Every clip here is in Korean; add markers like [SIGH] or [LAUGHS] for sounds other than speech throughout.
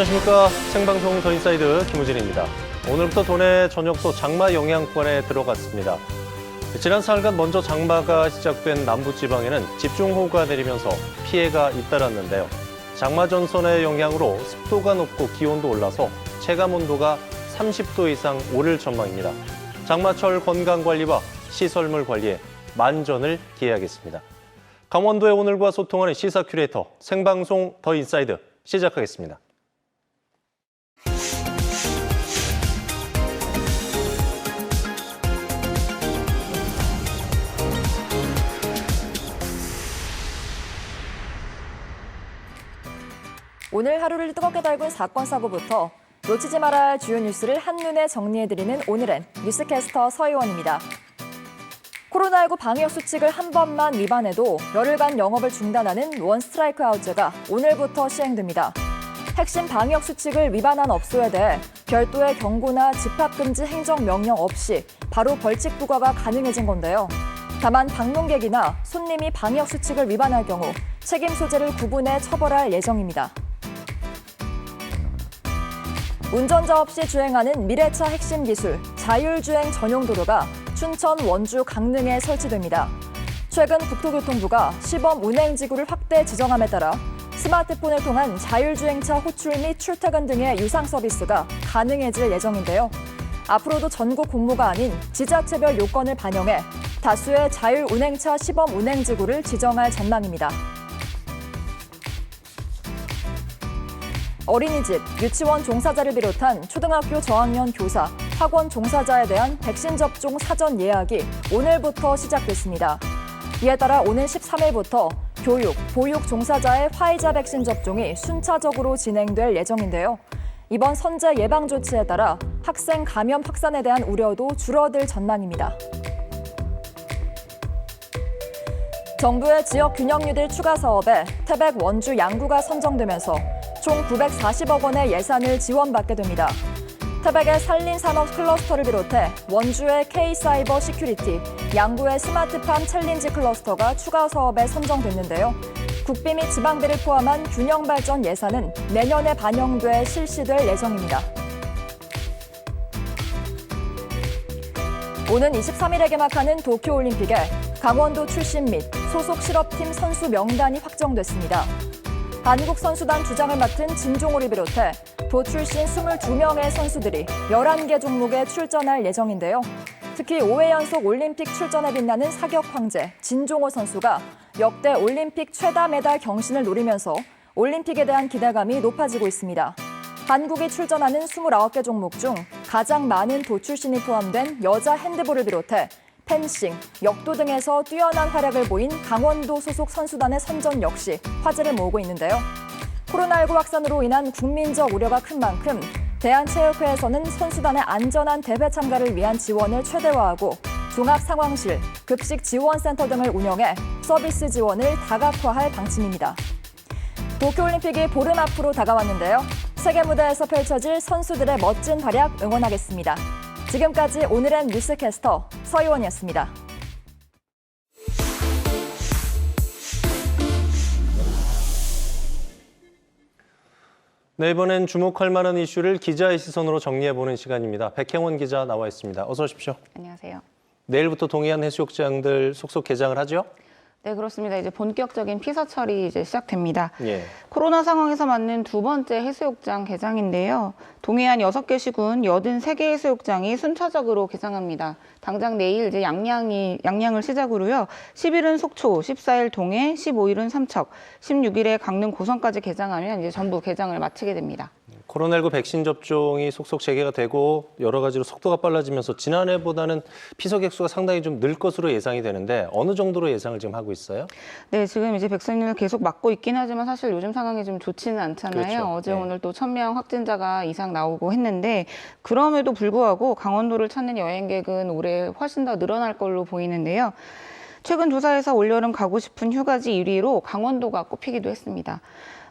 안녕하십니까. 생방송 더 인사이드 김우진입니다. 오늘부터 도내 전역도 장마 영향권에 들어갔습니다. 지난 사흘간 먼저 장마가 시작된 남부지방에는 집중호우가 내리면서 피해가 잇따랐는데요. 장마 전선의 영향으로 습도가 높고 기온도 올라서 체감 온도가 30도 이상 오를 전망입니다. 장마철 건강관리와 시설물 관리에 만전을 기해야겠습니다. 강원도의 오늘과 소통하는 시사 큐레이터 생방송 더 인사이드 시작하겠습니다. 오늘 하루를 뜨겁게 달군 사건 사고부터 놓치지 말아야 할 주요 뉴스를 한눈에 정리해드리는 오늘은 뉴스캐스터 서희원입니다. 코로나19 방역 수칙을 한 번만 위반해도 열흘간 영업을 중단하는 원 스트라이크 아웃제가 오늘부터 시행됩니다. 핵심 방역 수칙을 위반한 업소에 대해 별도의 경고나 집합금지 행정명령 없이 바로 벌칙 부과가 가능해진 건데요. 다만 방문객이나 손님이 방역 수칙을 위반할 경우 책임 소재를 구분해 처벌할 예정입니다. 운전자 없이 주행하는 미래차 핵심 기술 자율주행 전용 도로가 춘천, 원주, 강릉에 설치됩니다. 최근 국토교통부가 시범 운행 지구를 확대 지정함에 따라 스마트폰을 통한 자율주행차 호출 및 출퇴근 등의 유상 서비스가 가능해질 예정인데요. 앞으로도 전국 공모가 아닌 지자체별 요건을 반영해 다수의 자율 운행차 시범 운행 지구를 지정할 전망입니다. 어린이집, 유치원 종사자를 비롯한 초등학교 저학년 교사, 학원 종사자에 대한 백신 접종 사전 예약이 오늘부터 시작됐습니다. 이에 따라 오는 13일부터 교육, 보육 종사자의 화이자 백신 접종이 순차적으로 진행될 예정인데요. 이번 선제 예방 조치에 따라 학생 감염 확산에 대한 우려도 줄어들 전망입니다. 정부의 지역 균형 뉴딜 추가 사업에 태백 원주 양구가 선정되면서 총 940억 원의 예산을 지원받게 됩니다. 태백의 산림 산업 클러스터를 비롯해 원주의 K사이버 시큐리티, 양구의 스마트팜 챌린지 클러스터가 추가 사업에 선정됐는데요. 국비 및 지방비를 포함한 균형 발전 예산은 내년에 반영돼 실시될 예정입니다. 오는 23일에 개막하는 도쿄올림픽에 강원도 출신 및 소속 실업팀 선수 명단이 확정됐습니다. 한국 선수단 주장을 맡은 진종호를 비롯해 도 출신 22명의 선수들이 11개 종목에 출전할 예정인데요. 특히 5회 연속 올림픽 출전에 빛나는 사격 황제 진종호 선수가 역대 올림픽 최다 메달 경신을 노리면서 올림픽에 대한 기대감이 높아지고 있습니다. 한국이 출전하는 29개 종목 중 가장 많은 도 출신이 포함된 여자 핸드볼을 비롯해 펜싱, 역도 등에서 뛰어난 활약을 보인 강원도 소속 선수단의 선전 역시 화제를 모으고 있는데요. 코로나19 확산으로 인한 국민적 우려가 큰 만큼 대한체육회에서는 선수단의 안전한 대회 참가를 위한 지원을 최대화하고 종합상황실, 급식 지원센터 등을 운영해 서비스 지원을 다각화할 방침입니다. 도쿄올림픽이 보름 앞으로 다가왔는데요. 세계 무대에서 펼쳐질 선수들의 멋진 활약 응원하겠습니다. 지금까지 오늘의 뉴스캐스터 서희원이었습니다. 네, 이번엔 주목할 만한 이슈를 기자의 시선으로 정리해보는 시간입니다. 백행원 기자 나와 있습니다. 어서 오십시오. 안녕하세요. 내일부터 동해안 해수욕장들 속속 개장을 하죠? 네, 그렇습니다. 이제 본격적인 피서철이 이제 시작됩니다. 예. 코로나 상황에서 맞는 두 번째 해수욕장 개장인데요. 동해안 6개 시군 83개 해수욕장이 순차적으로 개장합니다. 당장 내일 이제 양양이 양양을 시작으로요. 10일은 속초, 14일 동해, 15일은 삼척, 16일에 강릉 고성까지 개장하면 이제 전부 개장을 마치게 됩니다. 코로나19 백신 접종이 속속 재개가 되고 여러 가지로 속도가 빨라지면서 지난해보다는 피서객 수가 상당히 좀 늘 것으로 예상이 되는데 어느 정도로 예상을 지금 하고 있어요? 네, 지금 이제 백신을 계속 맞고 있긴 하지만 사실 요즘 상황이 좀 좋지는 않잖아요. 그렇죠. 어제 네. 오늘 또 1000명 확진자가 이상 나오고 했는데 그럼에도 불구하고 강원도를 찾는 여행객은 올해 훨씬 더 늘어날 걸로 보이는데요. 최근 조사에서 올여름 가고 싶은 휴가지 1위로 강원도가 꼽히기도 했습니다.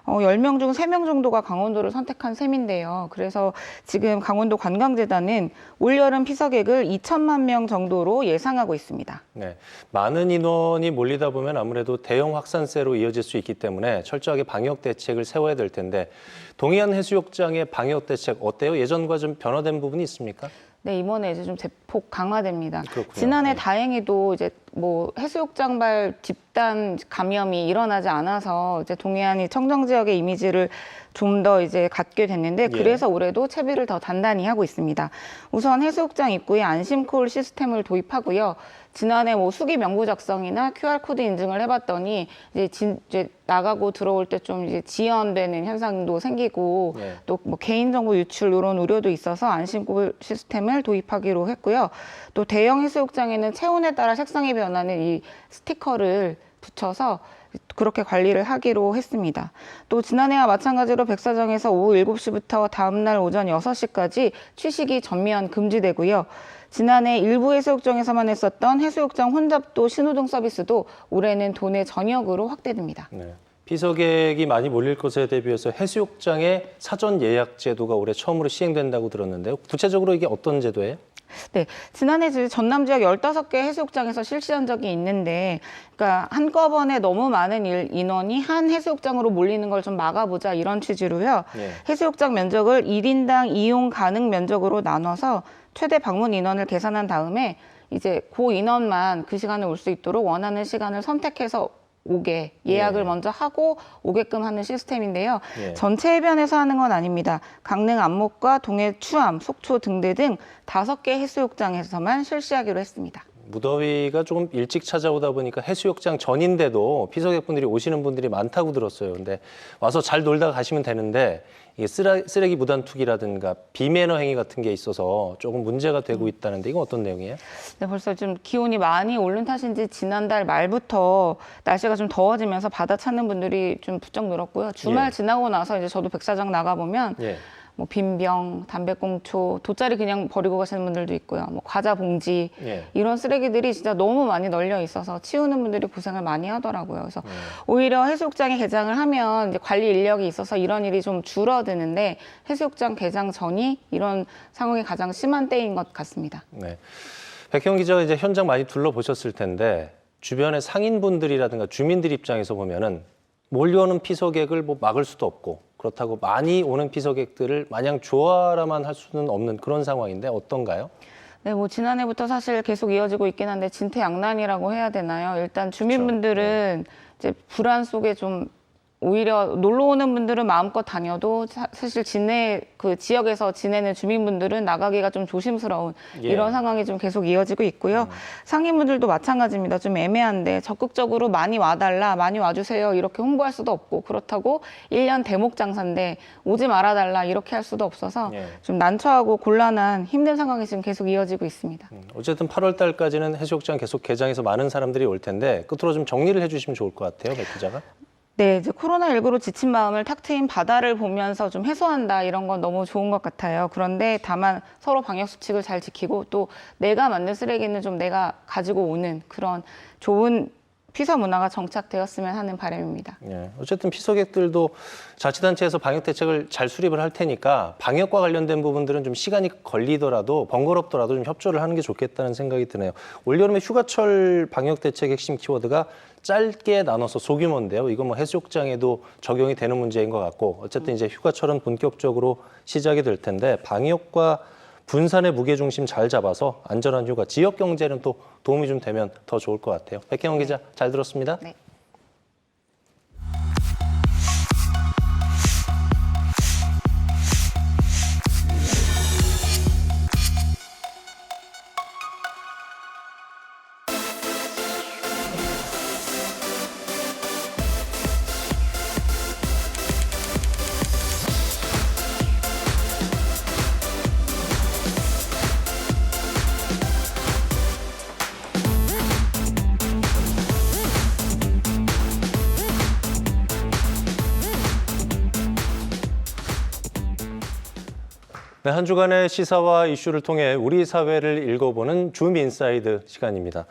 어, 10명 중 3명 정도가 강원도를 선택한 셈인데요. 그래서 지금 강원도 관광재단은 올여름 피서객을 2천만 명 정도로 예상하고 있습니다. 네, 많은 인원이 몰리다 보면 아무래도 대형 확산세로 이어질 수 있기 때문에 철저하게 방역 대책을 세워야 될 텐데 동해안 해수욕장의 방역 대책 어때요? 예전과 좀 변화된 부분이 있습니까? 네, 이번에 이제 좀 대폭 강화됩니다. 그렇군요. 지난해 네. 다행히도 이제 뭐 해수욕장발 집단 감염이 일어나지 않아서 이제 동해안이 청정 지역의 이미지를 좀 더 이제 갖게 됐는데 예. 그래서 올해도 채비를 더 단단히 하고 있습니다. 우선 해수욕장 입구에 안심콜 시스템을 도입하고요. 지난해 뭐 수기 명부 작성이나 QR 코드 인증을 해봤더니 이제, 진, 이제 나가고 들어올 때 좀 이제 지연되는 현상도 생기고 예. 또뭐 개인정보 유출 이런 우려도 있어서 안심골 시스템을 도입하기로 했고요. 또 대형 해수욕장에는 체온에 따라 색상이 변하는 이 스티커를 붙여서 그렇게 관리를 하기로 했습니다. 또 지난해와 마찬가지로 백사장에서 오후 7시부터 다음날 오전 6시까지 취식이 전면 금지되고요. 지난해 일부 해수욕장에서만 했었던 해수욕장 혼잡도 신호등 서비스도 올해는 도내 전역으로 확대됩니다. 네. 피서객이 많이 몰릴 것에 대비해서 해수욕장의 사전 예약 제도가 올해 처음으로 시행된다고 들었는데요. 구체적으로 이게 어떤 제도예요? 네, 지난해 전남 지역 15개 해수욕장에서 실시한 적이 있는데, 그러니까 한꺼번에 너무 많은 일- 인원이 한 해수욕장으로 몰리는 걸 좀 막아보자 이런 취지로요. 예. 해수욕장 면적을 1인당 이용 가능 면적으로 나눠서 최대 방문 인원을 계산한 다음에 이제 그 인원만 그 시간에 올 수 있도록 원하는 시간을 선택해서 오게 예약을 예. 먼저 하고 오게끔 하는 시스템인데요. 예. 전체 해변에서 하는 건 아닙니다. 강릉 안목과 동해 추암, 속초 등대 등 다섯 개 해수욕장에서만 실시하기로 했습니다. 무더위가 조금 일찍 찾아오다 보니까 해수욕장 전인데도 피서객분들이 오시는 분들이 많다고 들었어요. 근데 와서 잘 놀다 가시면 되는데 이게 쓰라, 쓰레기 무단 투기라든가 비매너 행위 같은 게 있어서 조금 문제가 되고 있다는데 이건 어떤 내용이에요? 네, 벌써 좀 기온이 많이 오른 탓인지 지난달 말부터 날씨가 좀 더워지면서 바다 찾는 분들이 좀 부쩍 늘었고요. 주말 예. 지나고 나서 이제 저도 백사장 나가 보면 예. 뭐 빈병, 담배꽁초, 돗자리 그냥 버리고 가시는 분들도 있고요. 뭐 과자 봉지 예. 이런 쓰레기들이 진짜 너무 많이 널려 있어서 치우는 분들이 고생을 많이 하더라고요. 그래서 네. 오히려 해수욕장에 개장을 하면 이제 관리 인력이 있어서 이런 일이 좀 줄어드는데 해수욕장 개장 전이 이런 상황이 가장 심한 때인 것 같습니다. 네. 백형 기자가 이제 현장 많이 둘러보셨을 텐데 주변의 상인분들이라든가 주민들 입장에서 보면은 몰려오는 피서객을 뭐 막을 수도 없고 그렇다고 많이 오는 피서객들을 마냥 좋아라만 할 수는 없는 그런 상황인데 어떤가요? 네, 뭐 지난해부터 사실 계속 이어지고 있긴 한데 진퇴양난이라고 해야 되나요? 일단 주민분들은 이제 불안 속에 좀 오히려 놀러 오는 분들은 마음껏 다녀도 사- 사실 지내 그 지역에서 지내는 주민분들은 나가기가 좀 조심스러운 예. 이런 상황이 좀 계속 이어지고 있고요. 상인분들도 마찬가지입니다. 좀 애매한데 적극적으로 많이 와달라, 많이 와주세요 이렇게 홍보할 수도 없고 그렇다고 1년 대목 장사인데 오지 말아달라 이렇게 할 수도 없어서 예. 좀 난처하고 곤란한 힘든 상황이 지금 계속 이어지고 있습니다. 음, 어쨌든 8월 달까지는 해수욕장 계속 개장해서 많은 사람들이 올 텐데 끝으로 좀 정리를 해주시면 좋을 것 같아요, 백 기자가. 네, 이제 코로나19로 지친 마음을 탁 트인 바다를 보면서 좀 해소한다 이런 건 너무 좋은 것 같아요. 그런데 다만 서로 방역 수칙을 잘 지키고 또 내가 만든 쓰레기는 좀 내가 가지고 오는 그런 좋은 피서 문화가 정착되었으면 하는 바람입니다. 예. 어쨌든 피서객들도 자치단체에서 방역 대책을 잘 수립을 할 테니까 방역과 관련된 부분들은 좀 시간이 걸리더라도 번거롭더라도 좀 협조를 하는 게 좋겠다는 생각이 드네요. 올여름에 휴가철 방역 대책 핵심 키워드가 짧게 나눠서 소규모인데요. 이건 뭐 해수욕장에도 적용이 되는 문제인 것 같고 어쨌든 이제 휴가철은 본격적으로 시작이 될 텐데 방역과 분산의 무게 중심 잘 잡아서 안전한 휴가, 지역 경제는 또 도움이 좀 되면 더 좋을 것 같아요. 백혜원 기자 잘 들었습니다. 네. 한 주간의 시사와 이슈를 통해 우리 사회를 읽어보는 줌 인사이드 시간입니다.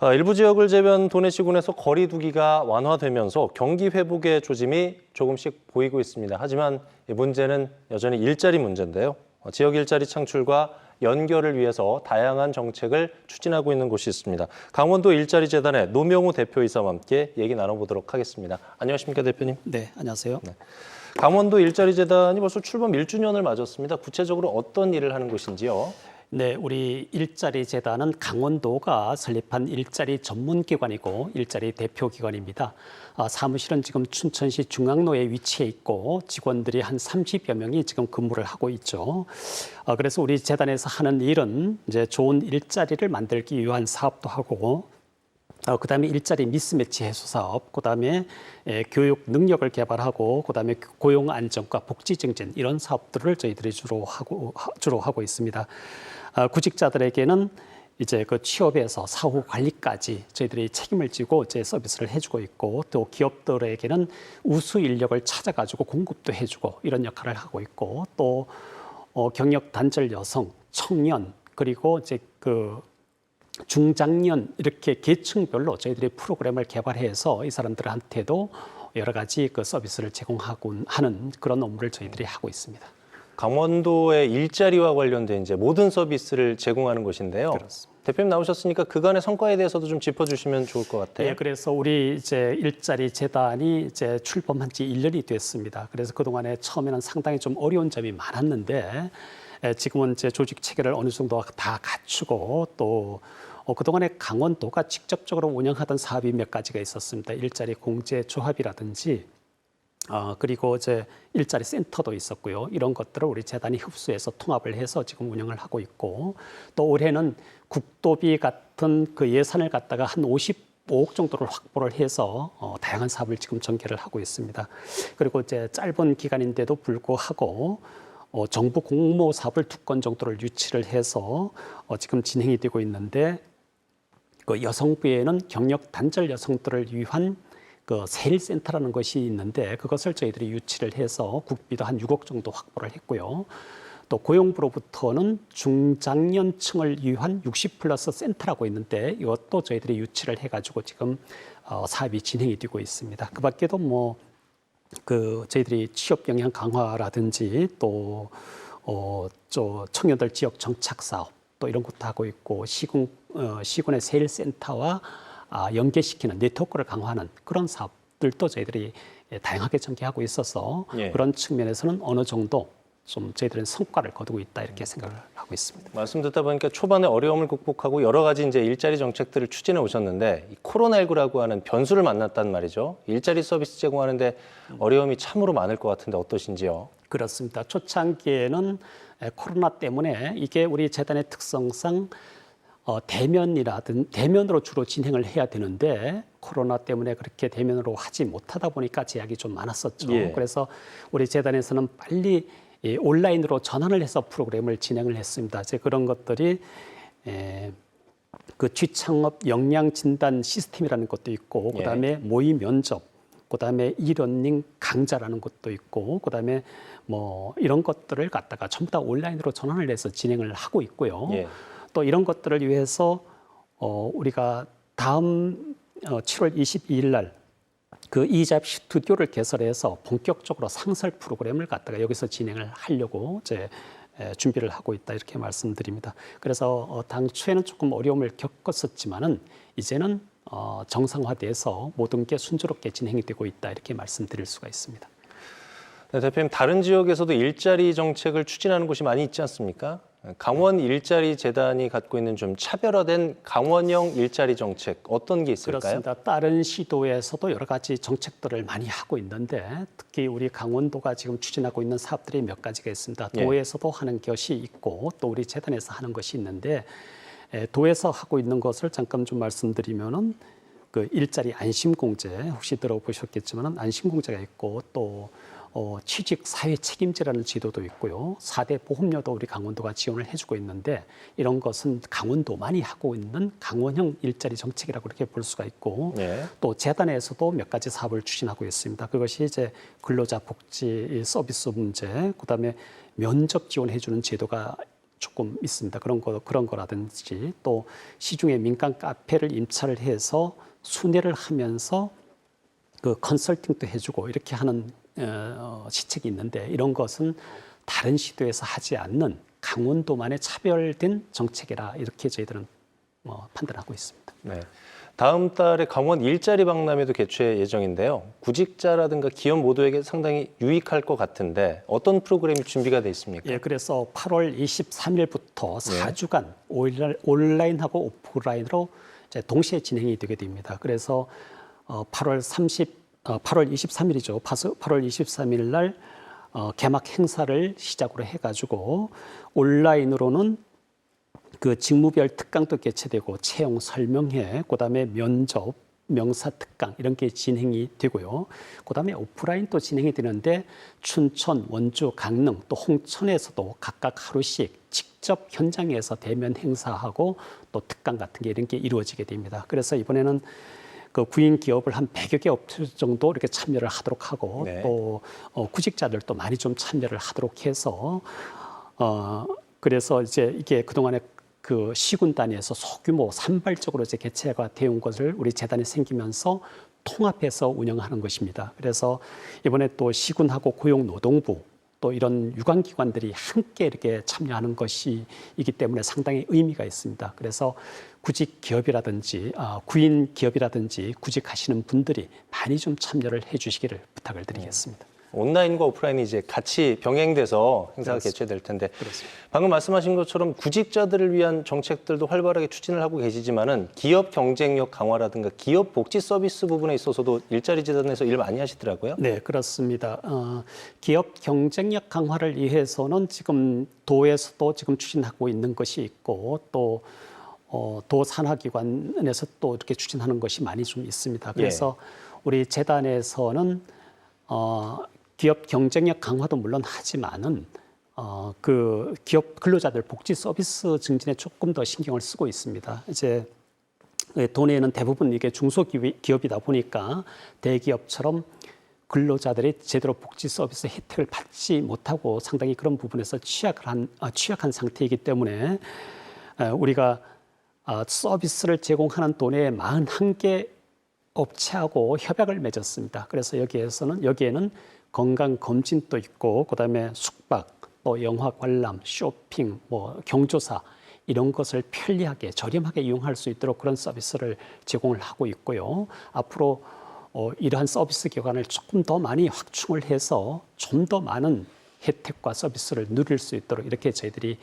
아, 일부 지역을 제외한 도내시군에서 거리 두기가 완화되면서 경기 회복의 조짐이 조금씩 보이고 있습니다. 하지만 이 문제는 여전히 일자리 문제인데요. 어, 지역 일자리 창출과 연결을 위해서 다양한 정책을 추진하고 있는 곳이 있습니다. 강원도 일자리 재단의 노명우 대표이사와 함께 얘기 나눠보도록 하겠습니다. 안녕하십니까 대표님? 네, 안녕하세요. 강원도 일자리 재단이 벌써 출범 1주년을 맞았습니다. 구체적으로 어떤 일을 하는 곳인지요? 네, 우리 일자리 재단은 강원도가 설립한 일자리 전문 기관이고 일자리 대표 기관입니다. 아, 사무실은 지금 춘천시 중앙로에 위치해 있고 직원들이 한 30여 명이 지금 근무를 하고 있죠. 아, 그래서 우리 재단에서 하는 일은 이제 좋은 일자리를 만들기 위한 사업도 하고 어, 그다음에 일자리 미스매치 해소 사업, 그다음에 에, 교육 능력을 개발하고 그다음에 고용 안정과 복지 증진 이런 사업들을 저희들이 주로 하고 하- 주로 하고 있습니다. 아, 구직자들에게는 이제 그 취업에서 사후 관리까지 저희들이 책임을 지고 이제 서비스를 해주고 있고 또 기업들에게는 우수 인력을 찾아가지고 공급도 해주고 이런 역할을 하고 있고 또 어, 경력 단절 여성, 청년 그리고 이제 그 중장년 이렇게 계층별로 저희들이 프로그램을 개발해서 이 사람들한테도 여러 가지 그 서비스를 제공하고 하는 그런 업무를 저희들이 하고 있습니다. 강원도의 일자리와 관련된 이제 모든 서비스를 제공하는 곳인데요. 그렇습니다. 대표님 나오셨으니까 그간의 성과에 대해서도 좀 짚어주시면 좋을 것 같아요. 네, 그래서 우리 이제 일자리 재단이 이제 출범한 지 1년이 됐습니다. 그래서 그동안에 처음에는 상당히 좀 어려운 점이 많았는데 에, 지금은 이제 조직 체계를 어느 정도 다 갖추고 또 어, 그동안에 강원도가 직접적으로 운영하던 사업이 몇 가지가 있었습니다. 일자리 공제 조합이라든지 어, 그리고 이제 일자리 센터도 있었고요. 이런 것들을 우리 재단이 흡수해서 통합을 해서 지금 운영을 하고 있고 또 올해는 국도비 같은 그 예산을 갖다가 한 55억 정도를 확보를 해서 어, 다양한 사업을 지금 전개를 하고 있습니다. 그리고 이제 짧은 기간인데도 불구하고 어, 정부 공모 사업을 두 건 정도를 유치를 해서 어, 지금 진행이 되고 있는데 그 여성부에는 경력 단절 여성들을 위한 그 세일센터라는 것이 있는데 그것을 저희들이 유치를 해서 국비도 한 6억 정도 확보를 했고요. 또 고용부로부터는 중장년층을 위한 60 플러스 센터라고 있는데 이것도 저희들이 유치를 해가지고 지금 어, 사업이 진행이 되고 있습니다. 그 밖에도 뭐 그 저희들이 취업 영향 강화라든지 또 어, 저 청년들 지역 정착 사업 또 이런 것도 하고 있고 시군 어, 시군의 세일 센터와 아, 연계시키는 네트워크를 강화하는 그런 사업들도 저희들이 예, 다양하게 전개하고 있어서 예. 그런 측면에서는 어느 정도 좀 저희들은 성과를 거두고 있다 이렇게 생각을 하고 있습니다. 말씀 듣다 보니까 초반에 어려움을 극복하고 여러 가지 이제 일자리 정책들을 추진해 오셨는데 이 코로나19라고 하는 변수를 만났단 말이죠. 일자리 서비스 제공하는데 어려움이 참으로 많을 것 같은데 어떠신지요? 그렇습니다. 초창기에는 에, 코로나 때문에 이게 우리 재단의 특성상 어, 대면이라든 대면으로 주로 진행을 해야 되는데 코로나 때문에 그렇게 대면으로 하지 못하다 보니까 제약이 좀 많았었죠. 예. 그래서 우리 재단에서는 빨리 이 온라인으로 전환을 해서 프로그램을 진행을 했습니다. 이제 그런 것들이 에, 그 취창업 역량 진단 시스템이라는 것도 있고 예. 그다음에 모의 면접 그다음에 이러닝 강좌라는 것도 있고 그다음에 뭐 이런 것들을 갖다가 전부 다 온라인으로 전환을 해서 진행을 하고 있고요. 예. 또 이런 것들을 위해서 어 우리가 다음 어 7월 22일 날 그 이잡 스튜디오를 개설해서 본격적으로 상설 프로그램을 갖다가 여기서 진행을 하려고 이제 에, 준비를 하고 있다 이렇게 말씀드립니다. 그래서 어, 당초에는 조금 어려움을 겪었었지만은 이제는 어, 정상화돼서 모든 게 순조롭게 진행이 되고 있다 이렇게 말씀드릴 수가 있습니다. 네, 대표님 다른 지역에서도 일자리 정책을 추진하는 곳이 많이 있지 않습니까? 강원 일자리 재단이 갖고 있는 좀 차별화된 강원형 일자리 정책 어떤 게 있을까요? 그렇습니다. 다른 시도에서도 여러 가지 정책들을 많이 하고 있는데 특히 우리 강원도가 지금 추진하고 있는 사업들이 몇 가지가 있습니다. 예. 도에서도 하는 것이 있고 또 우리 재단에서 하는 것이 있는데 에, 도에서 하고 있는 것을 잠깐 좀 말씀드리면은 그 일자리 안심공제 혹시 들어보셨겠지만은 안심공제가 있고 또 어, 취직 사회 책임제라는 제도도 있고요. 사대 보험료도 우리 강원도가 지원을 해주고 있는데 이런 것은 강원도만이 하고 있는 강원형 일자리 정책이라고 이렇게 볼 수가 있고 예. 또 재단에서도 몇 가지 사업을 추진하고 있습니다. 그것이 이제 근로자 복지 서비스 문제, 그다음에 면접 지원해주는 제도가 조금 있습니다. 그런 거 그런 거라든지 또 시중에 민간 카페를 임차를 해서 순회를 하면서 그 컨설팅도 해주고 이렇게 하는 어, 시책이 있는데 이런 것은 다른 시도에서 하지 않는 강원도만의 차별된 정책이라 이렇게 저희들은 어, 판단하고 있습니다. 네. 다음 달에 강원 일자리 박람회도 개최 예정인데요. 구직자라든가 기업 모두에게 상당히 유익할 것 같은데 어떤 프로그램이 준비가 돼 있습니까? 예, 그래서 8월 23일부터 예. 4주간 온라인- 온라인하고 오프라인으로 동시에 진행이 되게 됩니다. 그래서 어, 8월 30, 어, 8월 23일이죠. 8월 23일 날 어, 개막 행사를 시작으로 해가지고 온라인으로는 그 직무별 특강도 개최되고 채용 설명회, 그다음에 면접, 명사 특강 이런 게 진행이 되고요. 그다음에 오프라인도 진행이 되는데 춘천, 원주, 강릉 또 홍천에서도 각각 하루씩 직접 현장에서 대면 행사하고 또 특강 같은 게 이런 게 이루어지게 됩니다. 그래서 이번에는 그 구인 기업을 한 100여 개 업체 정도 이렇게 참여를 하도록 하고 네. 또 어, 구직자들도 많이 좀 참여를 하도록 해서 어 그래서 이제 이게 그동안에 그 시군 단위에서 소규모 산발적으로 이제 개최가 되온 것을 우리 재단이 생기면서 통합해서 운영하는 것입니다. 그래서 이번에 또 시군하고 고용노동부 또 이런 유관기관들이 함께 이렇게 참여하는 것이기 때문에 상당히 의미가 있습니다. 그래서 구직 기업이라든지 아, 구인 기업이라든지 구직하시는 분들이 많이 좀 참여를 해주시기를 부탁을 드리겠습니다. 온라인과 오프라인이 이제 같이 병행돼서 행사가 그렇습니다. 개최될 텐데 그렇습니다. 방금 말씀하신 것처럼 구직자들을 위한 정책들도 활발하게 추진을 하고 계시지만은 기업 경쟁력 강화라든가 기업 복지 서비스 부분에 있어서도 일자리 재단에서 일 많이 하시더라고요. 네, 그렇습니다. 어, 기업 경쟁력 강화를 위해서는 지금 도에서도 지금 추진하고 있는 것이 있고 또 어, 도 산하기관에서 또 이렇게 추진하는 것이 많이 좀 있습니다. 그래서 우리 재단에서는 어, 기업 경쟁력 강화도 물론 하지만은 어, 그 기업 근로자들 복지 서비스 증진에 조금 더 신경을 쓰고 있습니다. 이제 예, 도내에는 대부분 이게 중소기업이다 보니까 대기업처럼 근로자들이 제대로 복지 서비스 혜택을 받지 못하고 상당히 그런 부분에서 취약을 한, 아, 취약한 상태이기 때문에 에, 우리가 아, 서비스를 제공하는 도내에 41개 업체하고 협약을 맺었습니다. 그래서 여기에서는 여기에는 건강 검진도 있고 그다음에 숙박, 또 영화 관람, 쇼핑, 뭐 경조사 이런 것을 편리하게 저렴하게 이용할 수 있도록 그런 서비스를 제공을 하고 있고요. 앞으로 어, 이러한 서비스 기관을 조금 더 많이 확충을 해서 좀 더 많은 혜택과 서비스를 누릴 수 있도록 이렇게 저희들이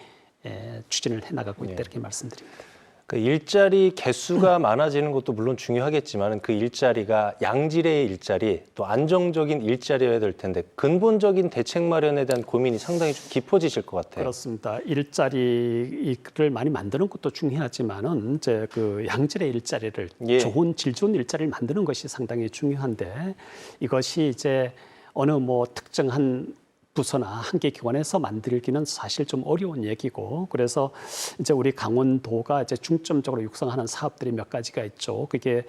에, 추진을 해나가고 있다 네. 이렇게 말씀드립니다. 그 일자리 개수가 많아지는 것도 물론 중요하겠지만 그 일자리가 양질의 일자리 또 안정적인 일자리여야 될 텐데 근본적인 대책 마련에 대한 고민이 상당히 좀 깊어지실 것 같아요. 그렇습니다. 일자리를 많이 만드는 것도 중요하지만은 이제 그 양질의 일자리를 예. 좋은 질 좋은 일자리를 만드는 것이 상당히 중요한데 이것이 이제 어느 뭐 특정한 부서나 한 개 기관에서 만들기는 사실 좀 어려운 얘기고 그래서 이제 우리 강원도가 이제 중점적으로 육성하는 사업들이 몇 가지가 있죠. 그게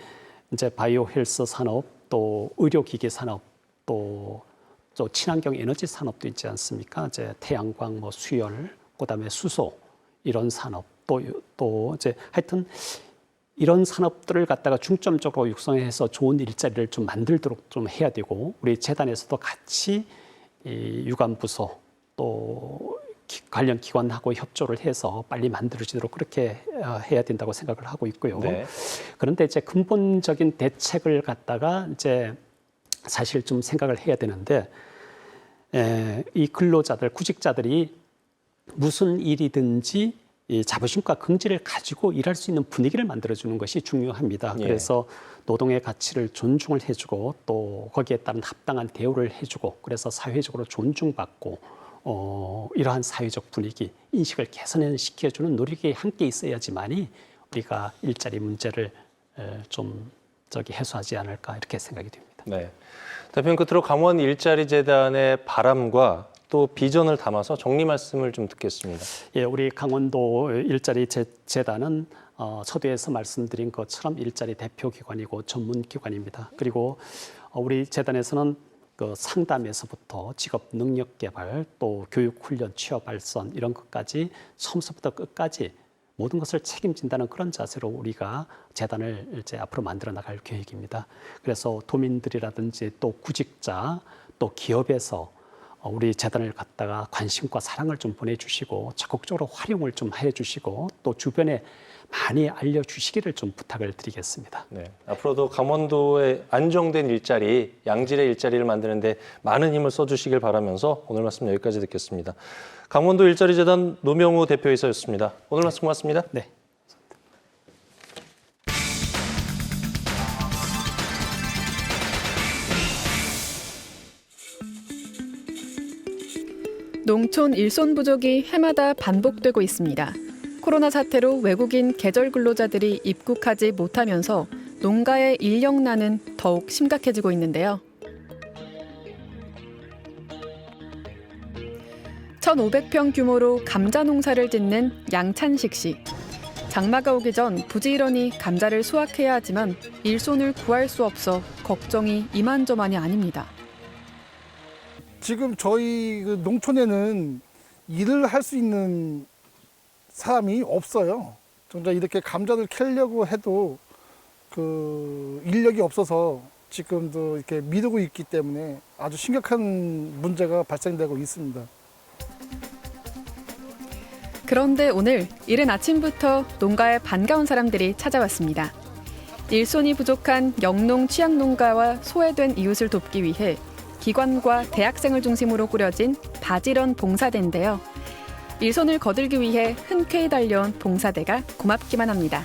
이제 바이오 헬스 산업, 또 의료기기 산업, 또 또 친환경 에너지 산업도 있지 않습니까? 이제 태양광, 뭐 수열, 그다음에 수소 이런 산업 또 또 이제 하여튼 이런 산업들을 갖다가 중점적으로 육성해서 좋은 일자리를 좀 만들도록 좀 해야 되고 우리 재단에서도 같이 이 유관부서 또 기- 관련 기관하고 협조를 해서 빨리 만들어지도록 그렇게 어, 해야 된다고 생각을 하고 있고요. 네. 그런데 이제 근본적인 대책을 갖다가 이제 사실 좀 생각을 해야 되는데 에, 이 근로자들, 구직자들이 무슨 일이든지 이 자부심과 긍지를 가지고 일할 수 있는 분위기를 만들어주는 것이 중요합니다. 예. 그래서 노동의 가치를 존중을 해주고 또 거기에 따른 합당한 대우를 해주고 그래서 사회적으로 존중받고 어, 이러한 사회적 분위기, 인식을 개선시켜주는 노력이 함께 있어야지만이 우리가 일자리 문제를 에, 좀 저기 해소하지 않을까 이렇게 생각이 됩니다. 네. 대표님 끝으로 강원 일자리 재단의 바람과 또 비전을 담아서 정리 말씀을 좀 듣겠습니다. 예, 우리 강원도 일자리 재, 재단은 어, 서두에서 말씀드린 것처럼 일자리 대표 기관이고 전문 기관입니다. 그리고 어, 우리 재단에서는 그 상담에서부터 직업 능력 개발, 또 교육 훈련, 취업 발전 이런 것까지 처음부터 끝까지 모든 것을 책임진다는 그런 자세로 우리가 재단을 이제 앞으로 만들어 나갈 계획입니다. 그래서 도민들이라든지 또 구직자, 또 기업에서 어, 우리 재단을 갖다가 관심과 사랑을 좀 보내주시고 적극적으로 활용을 좀 해주시고 또 주변에 많이 알려주시기를 좀 부탁을 드리겠습니다. 네. 앞으로도 강원도의 안정된 일자리, 양질의 일자리를 만드는데 많은 힘을 써주시길 바라면서 오늘 말씀 여기까지 듣겠습니다. 강원도 일자리 재단 노명우 대표이사였습니다. 오늘 말씀 고맙습니다. 네. 농촌 일손 부족이 해마다 반복되고 있습니다. 코로나 사태로 외국인 계절 근로자들이 입국하지 못하면서 농가의 인력난은 더욱 심각해지고 있는데요. 1,500평 규모로 감자 농사를 짓는 양찬식 씨. 장마가 오기 전 부지런히 감자를 수확해야 하지만 일손을 구할 수 없어 걱정이 이만저만이 아닙니다. 지금 저희 그 농촌에는 일을 할 수 있는 사람이 없어요. 정작 이렇게 감자를 캐려고 해도 그 인력이 없어서 지금도 이렇게 미루고 있기 때문에 아주 심각한 문제가 발생되고 있습니다. 그런데 오늘 이른 아침부터 농가에 반가운 사람들이 찾아왔습니다. 일손이 부족한 영농 취약 농가와 소외된 이웃을 돕기 위해 기관과 대학생을 중심으로 꾸려진 바지런 봉사대인데요. 일손을 거들기 위해 흔쾌히 달려온 봉사대가 고맙기만 합니다.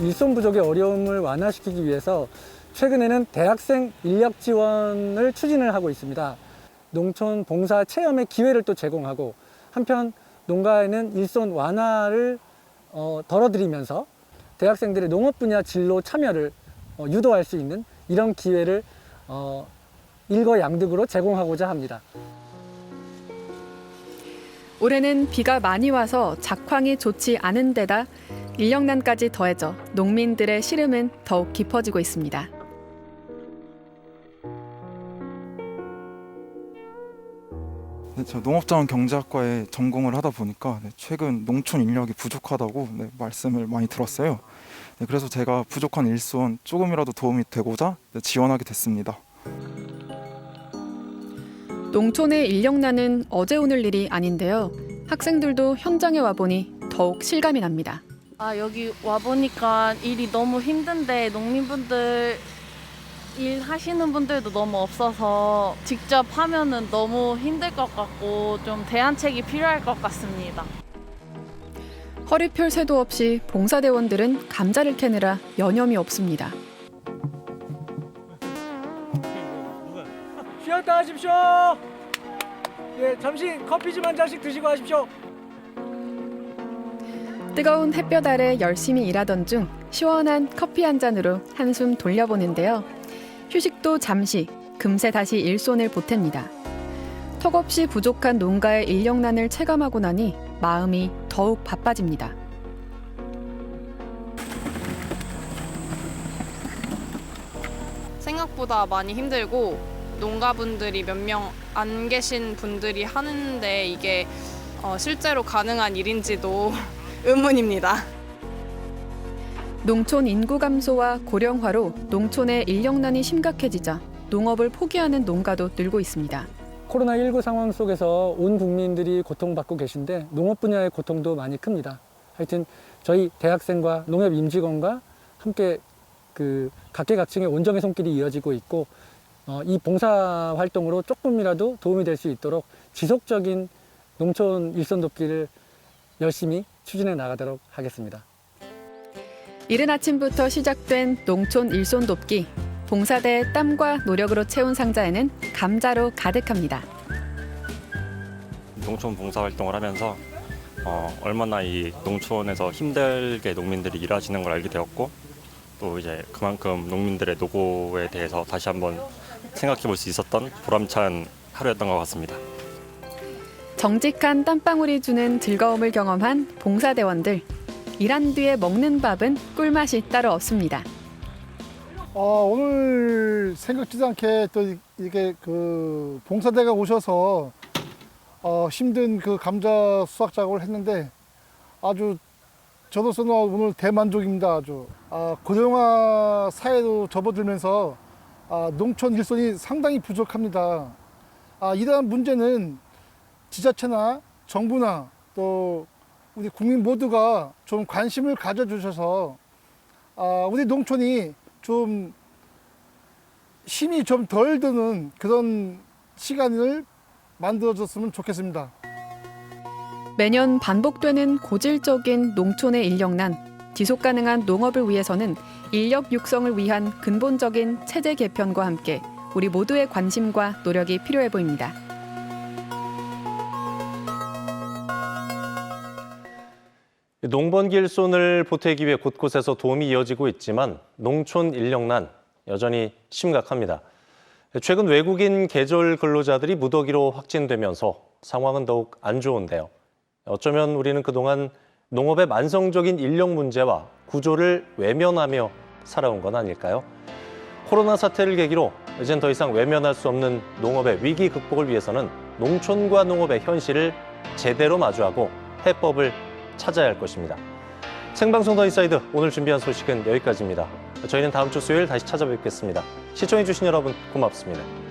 일손 부족의 어려움을 완화시키기 위해서 최근에는 대학생 인력 지원을 추진을 하고 있습니다. 농촌 봉사 체험의 기회를 또 제공하고 한편 농가에는 일손 완화를 어, 덜어드리면서 대학생들의 농업 분야 진로 참여를 어, 유도할 수 있는 이런 기회를 어, 일거양득으로 제공하고자 합니다. 올해는 비가 많이 와서 작황이 좋지 않은 데다 인력난까지 더해져 농민들의 시름은 더욱 깊어지고 있습니다. 네, 저 농업자원 경제학과에 전공을 하다 보니까 네, 최근 농촌 인력이 부족하다고 네, 말씀을 많이 들었어요. 네, 그래서 제가 부족한 일손 조금이라도 도움이 되고자 네, 지원하게 됐습니다. 농촌의 인력난은 어제 오늘 일이 아닌데요. 학생들도 현장에 와보니 더욱 실감이 납니다. 아 여기 와 보니까 일이 너무 힘든데 농민분들 일 하시는 분들도 너무 없어서 직접 하면은 너무 힘들 것 같고 좀 대안책이 필요할 것 같습니다. 허리 펼 새도 없이 봉사대원들은 감자를 캐느라 여념이 없습니다. 쉬었다 하십시오. 네, 잠시 커피 좀 한 잔씩 드시고 하십시오. 뜨거운 햇볕 아래 열심히 일하던 중 시원한 커피 한 잔으로 한숨 돌려보는데요. 휴식도 잠시, 금세 다시 일손을 보탭니다. 턱없이 부족한 농가의 인력난을 체감하고 나니 마음이 더욱 바빠집니다. 생각보다 많이 힘들고 농가분들이 몇 명 안 계신 분들이 하는데 이게 어, 실제로 가능한 일인지도 [LAUGHS] 의문입니다. 농촌 인구 감소와 고령화로 농촌의 인력난이 심각해지자 농업을 포기하는 농가도 늘고 있습니다. 코로나19 상황 속에서 온 국민들이 고통받고 계신데 농업 분야의 고통도 많이 큽니다. 하여튼 저희 대학생과 농협 임직원과 함께 그 각계각층의 온정의 손길이 이어지고 있고 어, 이 봉사 활동으로 조금이라도 도움이 될 수 있도록 지속적인 농촌 일손 돕기를 열심히 추진해 나가도록 하겠습니다. 이른 아침부터 시작된 농촌 일손 돕기. 봉사대의 땀과 노력으로 채운 상자에는 감자로 가득합니다. 농촌 봉사 활동을 하면서 어, 얼마나 이 농촌에서 힘들게 농민들이 일하시는 걸 알게 되었고 또 이제 그만큼 농민들의 노고에 대해서 다시 한번 생각해 볼 수 있었던 보람찬 하루였던 것 같습니다. 정직한 땀방울이 주는 즐거움을 경험한 봉사대원들. 일한 뒤에 먹는 밥은 꿀맛이 따로 없습니다. 어, 오늘 생각지도 않게 또 이게 그 봉사대가 오셔서 어, 힘든 그 감자 수확 작업을 했는데 아주 저로서는 오늘 대만족입니다. 아주 아, 고령화 사회로 접어들면서 아, 농촌 일손이 상당히 부족합니다. 아, 이러한 문제는 지자체나 정부나 또 우리 국민 모두가 좀 관심을 가져주셔서 아, 우리 농촌이 좀 힘이 좀 덜 드는 그런 시간을 만들어줬으면 좋겠습니다. 매년 반복되는 고질적인 농촌의 인력난, 지속 가능한 농업을 위해서는 인력 육성을 위한 근본적인 체제 개편과 함께 우리 모두의 관심과 노력이 필요해 보입니다. 농번기 일손을 보태기 위해 곳곳에서 도움이 이어지고 있지만 농촌 인력난 여전히 심각합니다. 최근 외국인 계절 근로자들이 무더기로 확진되면서 상황은 더욱 안 좋은데요. 어쩌면 우리는 그동안 농업의 만성적인 인력 문제와 구조를 외면하며 살아온 건 아닐까요? 코로나 사태를 계기로 이젠 더 이상 외면할 수 없는 농업의 위기 극복을 위해서는 농촌과 농업의 현실을 제대로 마주하고 해법을 찾아야 할 것입니다. 생방송 더 인사이드 오늘 준비한 소식은 여기까지입니다. 저희는 다음 주 수요일 다시 찾아뵙겠습니다. 시청해주신 여러분 고맙습니다.